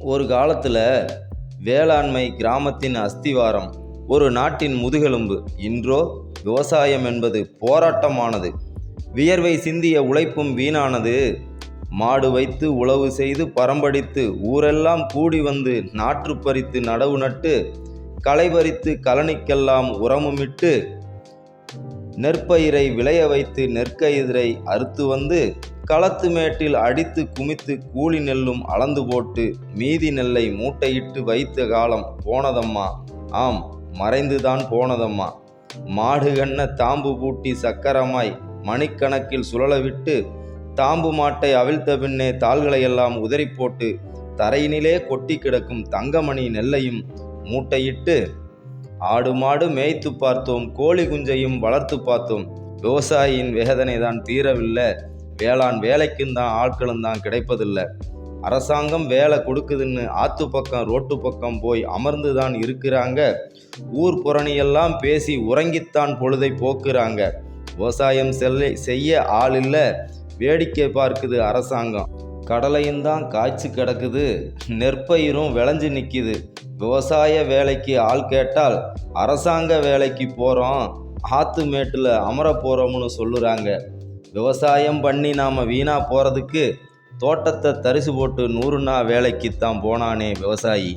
ஒரு காலத்தில் வேளாண்மை கிராமத்தின் அஸ்திவாரம் ஒரு நாட்டின் முதுகெலும்பு. இன்றோ விவசாயம் என்பது போராட்டமானது. வியர்வை சிந்திய உழைப்பும் வீணானது. மாடு வைத்து உழவு செய்து பரம்படித்து ஊரெல்லாம் கூடி வந்து நாற்று பறித்து நடவு நட்டு களை பறித்து கழனிக்கெல்லாம் உரமுமிட்டு நெற்பயிரை விளைய வைத்து நெற்கயிரை அறுத்து வந்து களத்து மேட்டில் அடித்து குமித்து கூலி நெல்லும் அளந்து போட்டு மீதி நெல்லை மூட்டையிட்டு வைத்த காலம் போனதம்மா. ஆம் மறைந்துதான் போனதம்மா. மாடு கண்ண தாம்பு பூட்டி சக்கரமாய் மணிக்கணக்கில் சுழலவிட்டு தாம்பு மாட்டை அவிழ்த்த பின்னே தாள்களையெல்லாம் உதறி போட்டு தரையினிலே கொட்டி கிடக்கும் தங்கமணி நெல்லையும் மூட்டையிட்டு ஆடு மாடு மேய்த்து பார்த்தோம் கோழி குஞ்சையும் வளர்த்து பார்த்தோம். விவசாயியின் வேதனை தான் தீரவில்லை. வேளாண் வேலைக்கும் தான் ஆட்களும் தான் கிடைப்பதில்லை. அரசாங்கம் வேலை கொடுக்குதுன்னு ஆத்து பக்கம் ரோட்டு பக்கம் போய் அமர்ந்து தான் இருக்கிறாங்க. ஊர் புறணியெல்லாம் பேசி உறங்கித்தான் பொழுதை போக்குறாங்க. விவசாயம் செல்ல செய்ய ஆள் இல்லை. வேடிக்கை பார்க்குது அரசாங்கம். கடலையும் தான் காய்ச்சி கிடக்குது. நெற்பயிரும் விளைஞ்சு நிற்கிது விவசாய வேலைக்கு ஆள் கேட்டால் அரசாங்க வேலைக்கு போகிறோம் ஆத்து மேட்டில் அமர போகிறோம்னு சொல்லுறாங்க. விவசாயம் பண்ணி நாம் வீணாக போகிறதுக்கு தோட்டத்தை தரிசு போட்டு நூறு நாள் வேலைக்கு தான் போனானே விவசாயி.